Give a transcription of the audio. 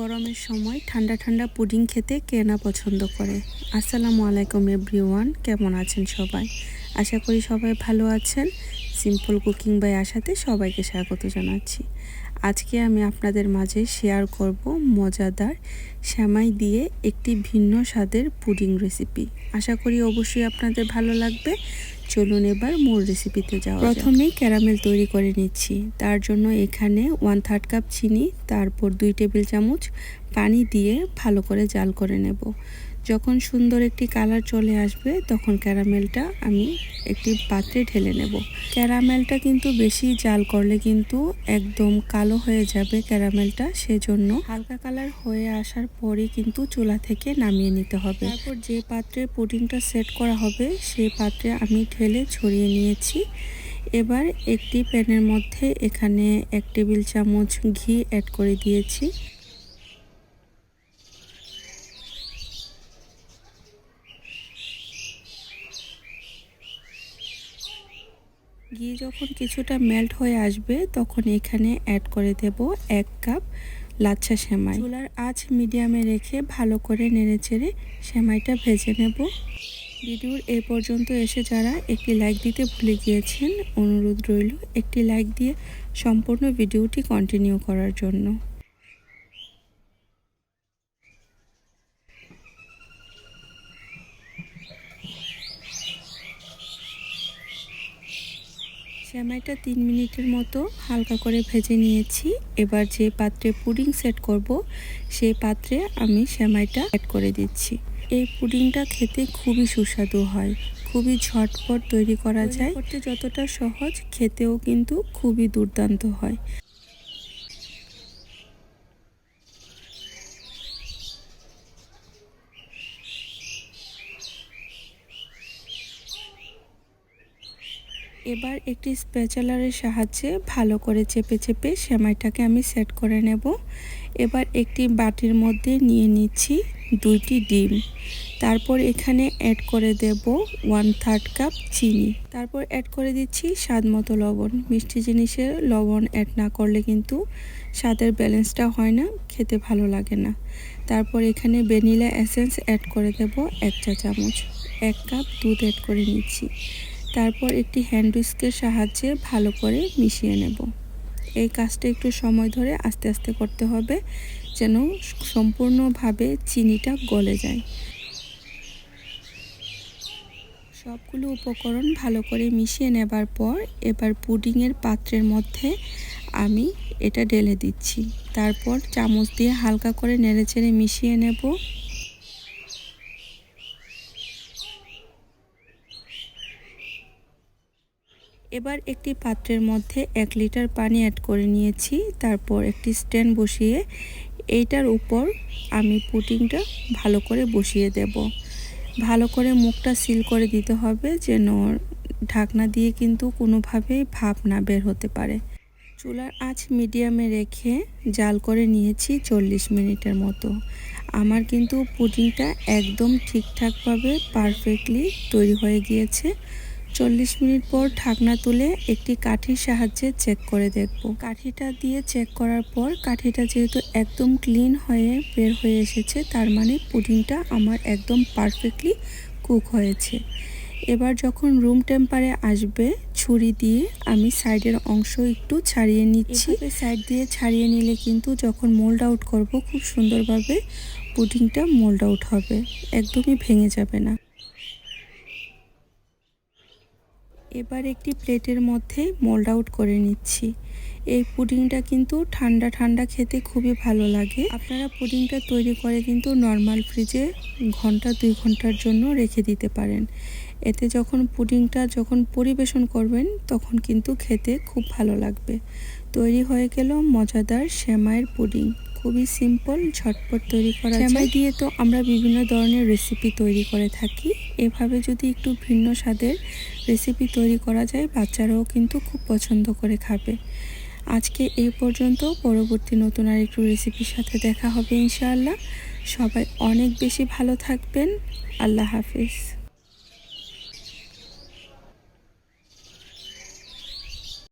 গরমের সময় ঠান্ডা ঠান্ডা পুডিং খেতে কে না পছন্দ করে? আসসালামু আলাইকুম, এভরিওয়ান। কেমন আছেন সবাই? আশা করি সবাই ভালো আছেন। সিম্পল কুকিং বাই আসাতে সবাইকে স্বাগত জানাচ্ছি। আজকে আমি আপনাদের মাঝে শেয়ার করব মজাদার শ্যামাই দিয়ে একটি ভিন্ন স্বাদের পুডিং রেসিপি আশা করি অবশ্যই আপনাদের ভালো লাগবে। চলুন এবার মূল রেসিপিতে যাওয়া প্রথমেই ক্যারামেল তৈরি করে নিচ্ছি। তার জন্য এখানে ওয়ান থার্ড কাপ চিনি, তারপর দুই টেবিল চামচ পানি দিয়ে ভালো করে জাল করে নেব। যখন সুন্দর একটি কালার চলে আসবে, তখন ক্যারামেলটা আমি একটি পাত্রে ঢেলে নেব। ক্যারামেলটা কিন্তু বেশি জাল করলে কিন্তু একদম কালো হয়ে যাবে ক্যারামেলটা, সেজন্য হালকা কালার হয়ে আসার পরে কিন্তু চুলা থেকে নামিয়ে নিতে হবে। তারপর যে পাত্রে পুডিংটা সেট করা হবে, সেই পাত্রে আমি ঢেলে ছড়িয়ে নিয়েছি। এবার একটি প্যানের মধ্যে এখানে এক টেবিল চামচ ঘি অ্যাড করে দিয়েছি। ঘি যখন কিছুটা মেল্ট হয়ে আসবে, তখন এখানে অ্যাড করে দেব এক কাপ লাচ্ছা সেমাই। চুলার আঁচ মিডিয়ামে রেখে ভালো করে নেড়ে চেড়ে সেমাইটা ভেজে নেব। ভিডিওর এ পর্যন্ত এসে যারা একটি লাইক দিতে ভুলে গিয়েছেন, অনুরোধ রইল একটি লাইক দিয়ে সম্পূর্ণ ভিডিওটি কন্টিনিউ করার জন্য। সেমাইটা তিন মিনিটের মতো হালকা করে ভেজে নিয়েছি। এবার যে পাত্রে পুডিং সেট করব সেই পাত্রে আমি সেমাইটা অ্যাড করে দিচ্ছি। এই পুডিংটা খেতে খুবই সুস্বাদু হয় খুবই ঝটপট তৈরি করা যায়। করতে যতটা সহজ খেতেও কিন্তু খুবই দুর্দান্ত হয়। এবার একটি স্পেচালারের সাহায্যে ভালো করে চেপে চেপে সেমাইটাকে আমি সেট করে নেব। এবার একটি বাটির মধ্যে নিয়ে নিচ্ছি দুইটি ডিম। তারপর এখানে অ্যাড করে দেব ওয়ান থার্ড কাপ চিনি। তারপর অ্যাড করে দিচ্ছি স্বাদ মতো লবণ। মিষ্টি জিনিসের লবণ অ্যাড না করলে কিন্তু স্বাদের ব্যালেন্সটা হয় না, খেতে ভালো লাগে না। তারপর এখানে ভ্যানিলা এসেন্স অ্যাড করে দেব এক চা চামচ। এক কাপ দুধ অ্যাড করে নিচ্ছি। তারপর একটি হ্যান্ড উইস্কের সাহায্যে ভালো করে মিশিয়ে নেব। এই কাজটা একটু সময় ধরে আস্তে আস্তে করতে হবে, যেন সম্পূর্ণভাবে চিনিটা গলে যায়। সবগুলো উপকরণ ভালো করে মিশিয়ে নেবার পর এবার পুডিংয়ের পাত্রের মধ্যে আমি এটা ঢেলে দিচ্ছি। তারপর চামচ দিয়ে হালকা করে নেড়েচেড়ে মিশিয়ে নেব। এবার একটি পাত্রের মধ্যে এক লিটার পানি অ্যাড করে নিয়েছি, তারপর একটি স্ট্যান্ড বসিয়ে এইটার উপর আমি পুটিংটা ভালো করে বসিয়ে দেব। ভালো করে মুখটা সিল করে দিতে হবে যেন ঢাকনা দিয়ে কিন্তু কোনোভাবেই ভাপ না বের হতে পারে। চুলার আঁচ মিডিয়ামে রেখে জাল করে নিয়েছি চল্লিশ মিনিটের মতো। আমার কিন্তু পুডিংটা একদম ঠিকঠাকভাবে পারফেক্টলি তৈরি হয়ে গিয়েছে। চল্লিশ মিনিট পর ঢাকনা তুলে একটি কাঠির সাহায্যে চেক করে দেখব। কাঠিটা দিয়ে চেক করার পর কাঠিটা যেহেতু একদম ক্লিন হয়ে বের হয়ে এসেছে, তার মানে পুডিংটা আমার একদম পারফেক্টলি কুক হয়েছে। এবার যখন রুম টেম্পারে আসবে, ছুরি দিয়ে আমি সাইডের অংশ একটু ছাড়িয়ে নিচ্ছি। সাইড দিয়ে ছাড়িয়ে নিলে কিন্তু যখন মোল্ড আউট করব, খুব সুন্দরভাবে পুডিংটা মোল্ড আউট হবে, একদমই ভেঙে যাবে না। এবার একটি প্লেটের মধ্যে মোল্ড আউট করে নিচ্ছি। এই পুডিংটা কিন্তু ঠান্ডা ঠান্ডা খেতে খুবই ভালো লাগে। আপনারা পুডিংটা তৈরি করে কিন্তু নর্মাল ফ্রিজে ঘণ্টা দুই ঘণ্টার জন্য রেখে দিতে পারেন। এতে যখন পুডিংটা যখন পরিবেশন করবেন, তখন কিন্তু খেতে খুব ভালো লাগবে। তৈরি হয়ে গেল মজাদার শ্যামাইয়ের পুডিং। খুবই সিম্পল ঝটপট তৈরি করা শ্যামাই দিয়ে তো আমরা বিভিন্ন ধরনের রেসিপি তৈরি করে থাকি। এভাবে যদি একটু ভিন্ন স্বাদের রেসিপি তৈরি করা যায়, বাচ্চারাও কিন্তু খুব পছন্দ করে খাবে। আজকে এই পর্যন্ত, পরবর্তী নতুন আর একটু রেসিপির সাথে দেখা হবে ইনশাআল্লাহ। সবাই অনেক বেশি ভালো থাকবেন। আল্লাহ হাফিজ।